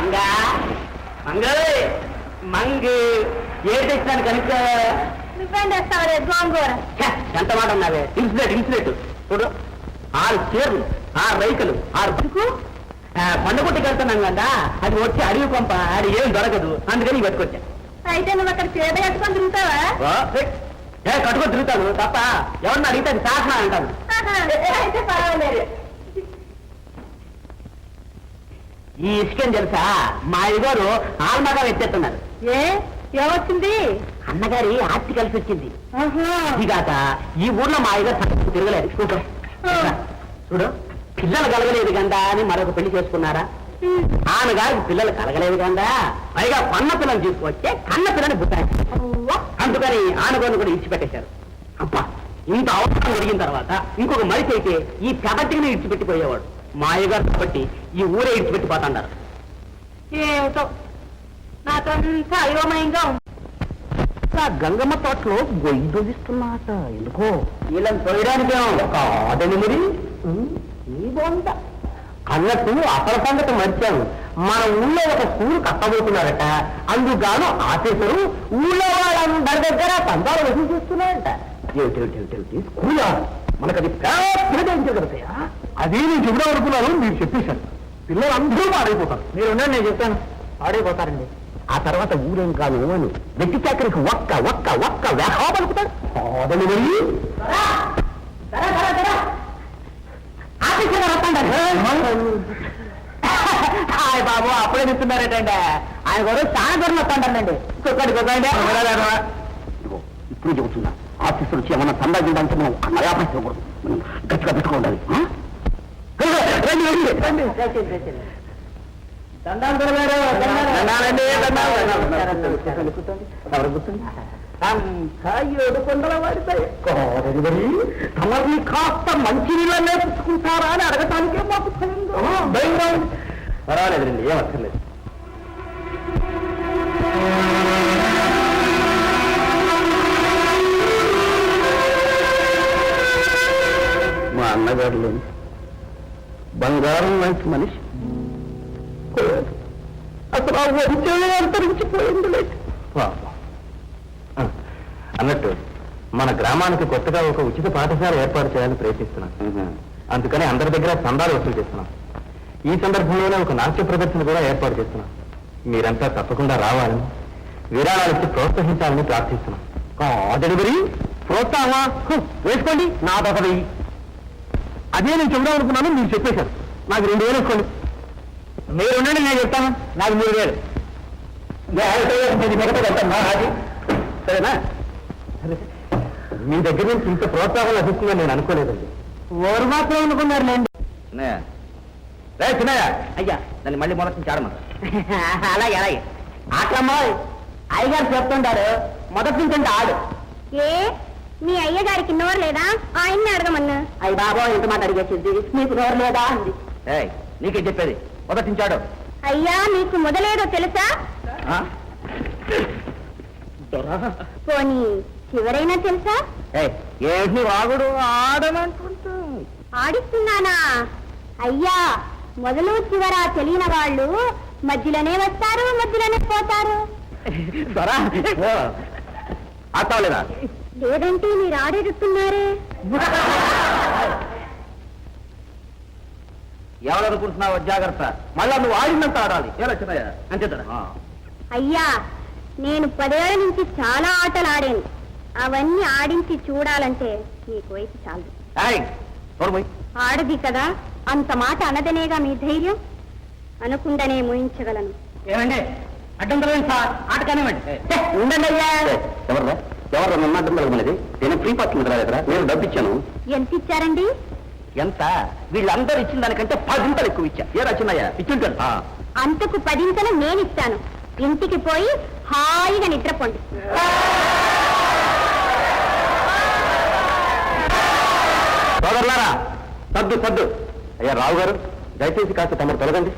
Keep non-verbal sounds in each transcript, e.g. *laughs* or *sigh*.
మంగ? మంగ మంగు ఏడు తెచ్చాను కనుక? నువ్వేం గోంగూర. ఎంత మాట ఉన్నావే ఇన్సులేట్ ఇన్సులేట్ చూడు ఆరు చీరలు ఆరు రైతులు ఆరు బతుకు పండుగొట్టుకు వెళ్తున్నాం కదా అది వచ్చి అడవి కొంప అది ఏం దొరకదు. అందుకని పట్టుకొచ్చా. అయితే నువ్వు అక్కడ చీర కట్టుకొని తిరుగుతావా? ఏ, ఏ కట్టుకొని తిరుగుతాను తప్ప? ఎవరన్నా అడిగితే అది శాసన అంటాను. అయితే పర్వాలేదు. ఈ ఇసుకేం తెలుసా? మా అయ్యగారు ఆల్మగా ఎత్తేస్తున్నారు ఏ? ఏమొచ్చింది? అన్నగారి ఆస్తి కలిసి వచ్చింది. ఇదిగాక ఈ ఊర్లో మా సంగతి తిరగలేదు చూడు చూడు పిల్లలు కలగలేదు కదా అని మరొక పెళ్ళి చేసుకున్నారా? ఉమ్. ఆనగారికి పిల్లలు కలగలేదు కదా పైగా పన్న పిల్లని తీసుకొచ్చే కన్న పిల్లని బుట్టాయి అవ్వ. అందుకని ఆనగోని కూడా ఇచ్చిపెట్టేశారు. అబ్బా ఇంత అవసరం జరిగిన తర్వాత ఇంకొక మనిషి అయితే ఈ పెదటిని ఇడిచిపెట్టిపోయేవాడు మా అయ్యగారు కాబట్టి ఈ ఊరే ఇడిచిపెట్టిపోతున్నారు ఏమిటో? నాకంతా అయోమయంగా ఉంది. ఆ గంగమ్మ తోటలో గొయ్యి దూగిస్తున్నమాట ఎందుకో? వీళ్ళని తొయ్యడానికి కాదని మరి? ఈ బొంద అన్నట్టు అసలు సంగతి మర్చాను మన ఊళ్ళో ఒక స్కూల్ కట్టబోతున్నారట. అందుగాను ఆఫీసరు ఊళ్ళో వాళ్ళందరి దగ్గర పందాలు వసూలు చేస్తున్నారట. ఏమిటి ఏమిటి ఏమిటి ఏమిటి? స్కూలా? మనకు అది పెద్దగా జరుగుతాయా? అదే నేను చెబుదాం అనుకున్నాను మీరు చెప్పేశారు. పిల్లలు అందరూ పాడైపోతారు. మీరు నేను చెప్తాను పాడైపోతారండి. ఆ తర్వాత ఊరేం కాను అని వెట్టి చాకరికి ఒక్క ఒక్క ఒక్క వేహా పలుకుతాడు హాయ్ బాబు అప్పుడే చెప్తున్నారేటండి. ఆయన కూడా చాలా దూరం ఒక్కడికి ఒక్కడి ఇప్పుడు చెబుతున్నా. ఆఫీసులు వచ్చి ఏమన్నా సంపాదించడానికి మనం అమయాపం చేయకూడదు మనం గట్టిగా పెట్టుకోవాలి కాస్త మంచి నీళ్ళనే పుచ్చుకుంటారా అని అడగటానికే మాకు. పర్వాలేదండి ఏం అన్నగారు బంగారం లాంటి మనిషి. పోయాడు. అసలు ఆ అంతరించిపోయింది లేదు. అన్నట్టు మన గ్రామానికి కొత్తగా ఒక ఉచిత పాఠశాల ఏర్పాటు చేయాలని ప్రయత్నిస్తున్నాం. అందుకని అందరి దగ్గర చందాలు వసూలు చేస్తున్నాం. ఈ సందర్భంలోనే ఒక నాట్య ప్రదర్శన కూడా ఏర్పాటు చేస్తున్నాం. మీరంతా తప్పకుండా రావాలని విరాళాలు ఇచ్చి ప్రోత్సహించాలని ప్రార్థిస్తున్నాం. మరి? ప్రోత్సాహమా? వేసుకోండి. నా వెయ్యి. అదే నేను చెబుదాం అనుకున్నాను మీరు చెప్పేశారు. నాకు రెండు వేలు వేసుకోండి మీరు ఉండండి నేను చెప్తాను. నాకు మూడు వేలు. సరేనా? మీ దగ్గర నుంచి ఇంత ప్రోత్సాహం లభిస్తుందని నేను అనుకోలేదండి. ఓరు మాత్రం అనుకున్నారు లేండి రే చిన్నయ్య. అయ్యా. దాన్ని మళ్ళీ మొదటి నుంచి ఆడమన్నారు *laughs* అలాగే అలాగే. ఆటమ్మా అయ్యగారు చెప్తుంటారు మొదటి నుంచి అంటే ఆడు. ఏ? మీ అయ్యగారికి నోరు లేదా? ఆయన్ని అడగమన్నా. అయ్యి బాబా ఇంత మాట అడిగేసింది. నీకు నోరు లేదా అంది. నీకే చెప్పేది? మొదటి నుంచి ఆడు అయ్యా మీకు మొదలేదో తెలుసా? ఆ? పోనీ చివరైనా తెలుసా? ఏయ్, ఏంటి వాగుడు ఆడమంటుంటా ఆడిస్తున్నానా? అయ్యా మొదలు చివరా తెలియని వాళ్ళు మధ్యలోనే వస్తారు మధ్యలోనే పోతారు. దొరా ఆడతావలేదా లేదంటే మీరు ఆడేడుతున్నారే ఎవరనుకుంటున్నావో జాగ్రత్త. మళ్ళా నువ్వు ఆడినంత ఆడాలి. ఎలా చిన్నయ్య? అయ్యా నేను పదేళ్ళ నుంచి చాలా ఆటలు ఆడాను. అవన్నీ ఆడించి చూడాలంటే మీకు వయసు చాలు. ఆడది కదా అంత మాట అనదనేగా మీ ధైర్యం? అనుకుండనే ముయించగలను. ఏమండి? అడ్డం సార్? ఆట కానివ్వండి. ఉండండి అయ్యా. ఎవరు అడ్డం తరగమనేది నేను ఫ్రీ పాస్ మీద దగ్గర నేను డబ్బు ఇచ్చాను. ఎంత ఇచ్చారండి? ఎంత? వీళ్ళందరూ ఇచ్చిన దానికంటే పదింతలు ఎక్కువ ఇచ్చా. ఏ రచనయ్య ఇచ్చుంటాను. అంతకు పదింతలు నేనిస్తాను ఇంటికి పోయి హాయిగా నిద్రపోండి. సోదరులారా సద్దు సద్దు అయ్యా రావు గారు దయచేసి కాస్త తమరు తొలగండి.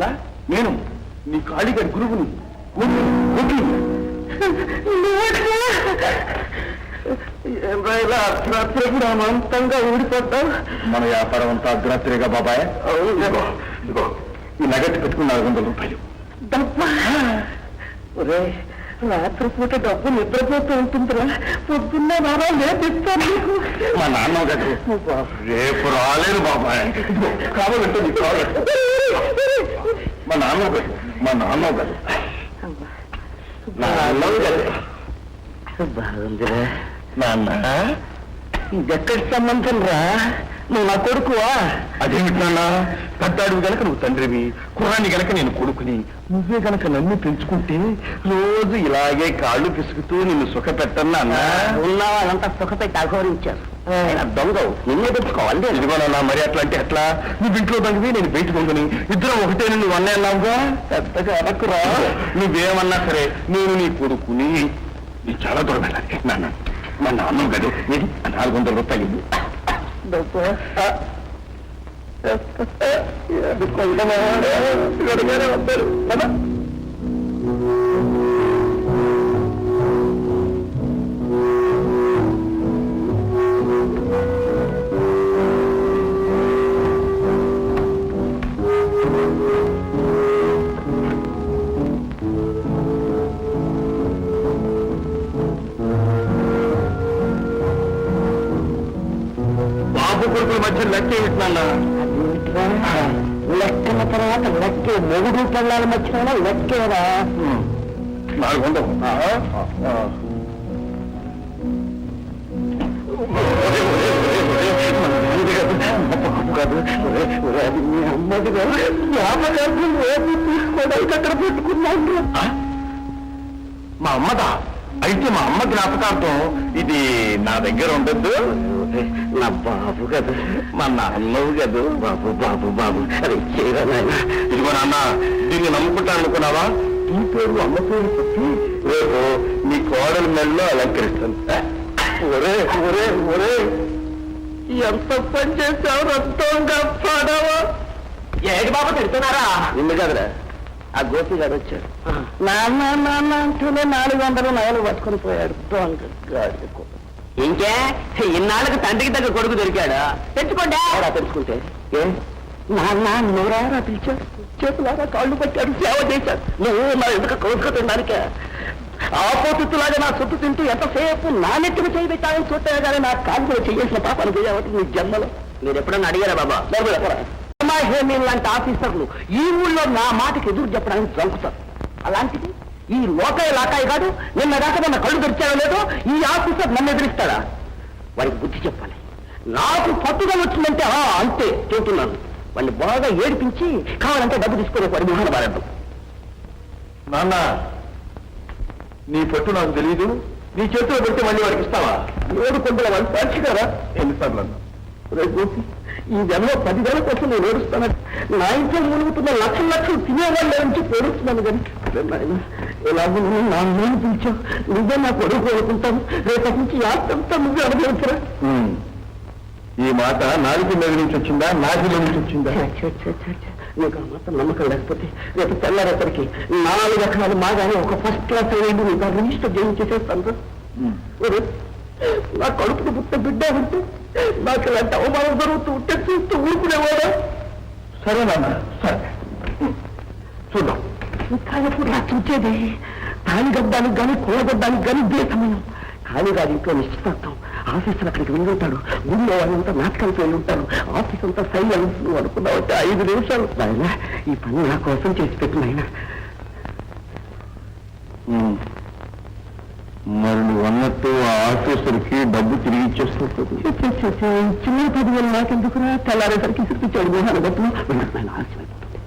గుర్తుపట్ల నేను నీ కాళీగారి గురువుని కోటి కోటి అర్ధరాత్రి కూడా అనంతంగా ఊడిపోతావు. మన వ్యాపారం అంతా అర్ధరాత్రిగా బాబాయ్. ఇదిగో, ఇదిగో, ఈ నగట్టి పెట్టుకున్న నాలుగు వందల రూపాయలు. రాత్రిపూట డబ్బు నిద్రపోతూ ఉంటుందిరా. పొద్దున్న నారా లేపిస్తాను మా నాన్న గారు రేపు రాలేరు బాబాయ్. ఇదిగో, కావాలంటే మా నాన్న గారు మా నాన్న గారు బాగుందిరా. నాన్న. ఇదెక్కడి సంబంధం రా? నువ్వు నా కొడుకువా? అదేమిటి నాన్న పెద్దాడు గనక నువ్వు తండ్రివి కుర్రాన్ని గనక నేను కొడుకుని నువ్వే గనక నన్ను పెంచుకుంటే రోజు ఇలాగే కాళ్ళు పిసుకుతూ నిన్ను సుఖ పెట్టన్నా ఉన్న వాళ్ళంతా సుఖపెట్టి అఘోరించారు దొంగవు నిన్నే పెట్టుకోవాలి ఇదిగోనన్నా మరి అట్లా అంటే ఎట్లా? నువ్వు ఇంట్లో దొంగవి నేను బయట దొంగని. ఇద్దరం ఒకటే నువ్వు అన్నీ అన్నావుగా పెద్దగా అనకురా. నువ్వేమన్నా సరే నేను నీ కొడుకుని నీ చాలా దూరం వెళ్ళాలి. నాన్న మా నాన్న గదు. నాలుగు వందల రూపాయలు డాక్టర్ ఎందుకు కొండమా? గడిగానే వస్తారు కదా మధ్య లెక్క ఏమిటినా లెక్కల తర్వాత లెక్కే మొగుడు పిల్లల మధ్యన లెక్కేరా? నాలుగు వందలు అమ్మది నామగర్భం ఏమి తీసుకోవడానికి అక్కడ పెట్టుకున్నాను మా అమ్మదా? అయితే మా అమ్మ జ్ఞాపకార్థం ఇది నా దగ్గర ఉండద్దు. నా బాబు కదా. మా నాన్నవు కదా. బాబు బాబు బాబు. చేయరా నాయన. ఇదిగో నాన్న దీన్ని నమ్ముకుంటాను అనుకున్నావా? ఈ పేరు అమ్మ పేరు చెప్పి రేపు నీ కోడల మెల్లో అలంకరిస్తాను. ఒరే ఒరే ఒరే. ఎంత పని చేసావు రక్తంగా పడవా? ఏడు బాబు తిడుతున్నారా? నిన్ను కదరా. ఆ గోపి గారు వచ్చాడు నాన్న నాన్న అంటూనే నాలుగు వందలు నగలు పట్టుకొని పోయాడు. దొంగ. ఇంకే? ఇన్నాళ్ళకి తండ్రికి దగ్గర కొడుకు దొరికాడా? తెచ్చుకోండి. తెచ్చుకుంటే? ఏ? నాన్న నోరారా పిలిచాడు చేతులారా కాళ్ళు పట్టాడు సేవ చేశాడు నువ్వు నా ఎందుకు కోరుకు తినడానికే. ఆపోతులాగా నా సొత్తు తింటూ ఎంతసేపు నా నెత్తిన చేయబెట్టాలని చూస్తే కానీ నా కాలు కూడా చేయాల్సిన పాపను చేయవట్టి నీ జన్మలో. మీరు ఎప్పుడన్నా అడిగారా బాబా? హేమీన్ లాంటి ఆఫీసర్లు ఈ ఊళ్ళో నా మాటకి ఎదురు చెప్పడానికి జంకుతారు. అలాంటిది ఈ లోకాయ లాకాయ కాదు నిన్న దాకా మన కళ్ళు తెరిచాడో లేదో ఈ ఆఫీసర్ నన్ను ఎదిరిస్తాడా? వాడికి బుద్ధి చెప్పాలి. నాకు పట్టుగా వచ్చిందంటే ఆ, అంతే చెబుతున్నాను వాడిని బాగా ఏడిపించి కావాలంటే డబ్బు తీసుకునే వాడి మొహన బారద్దు నాన్న నీ పట్టు నాకు తెలియదు నీ చేతిలో పెడితే మళ్ళీ వాడికి ఇస్తావా? ఏడు కొండల వాళ్ళు సాక్షి కదా. ఎన్నిసార్లు అన్నా? రేపు ఈ జన్మ పదివేల కోసం నేను ఏడుస్తాను నా ఇంట్లో మునుగుతున్న లక్షల లక్షలు తినేవాళ్ళ నుంచి ఏడుస్తున్నాను కానీ. నాయన ఎలాగో నువ్వు నా నేను పిలిచావు నువ్వే నా కొడుకు అనుకుంటాను రేపటి నుంచి యాత్రంతా నువ్వే అనుభవించరా ఉమ్. ఈ మాట నాలుగు మీద నుంచి వచ్చిందా? నాలుగు నుంచి వచ్చిందా? నీకు ఆ మాత్రం నమ్మకం లేకపోతే రేపు తెల్లారేసరికి నాలుగు ఎకరాలు మాగానే ఒక ఫస్ట్ క్లాస్ అయ్యింది నీకు రిజిస్టర్ చేయించేసేస్తాను నా కడుపుకు పుట్ట బిడ్డ ఉంటే నాకు ఇలాంటి అవమానం జరుగుతూ ఉంటే చూస్తూ ఊరుకునేవాడా? సరే నాన్న సరే. చూద్దాం. ఇంకా ఎప్పుడు రా చూచేది. తాళి గడ్డానికి కానీ కూడగడ్డానికి కానీ ఇదే సమయం ఖాళీ గారి ఇంట్లో నిశ్చితార్థం. ఆఫీసులు అక్కడికి వెళ్ళి ఉంటాడు ఊళ్ళో వాళ్ళంతా నాటకాలకు వెళ్ళి ఉంటారు ఆఫీస్ అంతా సైలెన్స్ నువ్వు అనుకున్నావు ఐదు నిమిషాలు. నాయన ఈ పని నా కోసం చేసి పెట్టు నాయన. ఉమ్. మరి నువ్వు అన్నట్టు ఆ ఆఫీసర్కి డబ్బు తిరిగి ఇచ్చేస్తావు చిన్న పదివేలు నాకెందుకురా? తెల్లారేసరికి సిరిపించాడు మోహన గట్టును వెళ్ళరా నాయన ఆలస్యమైపోతుంది.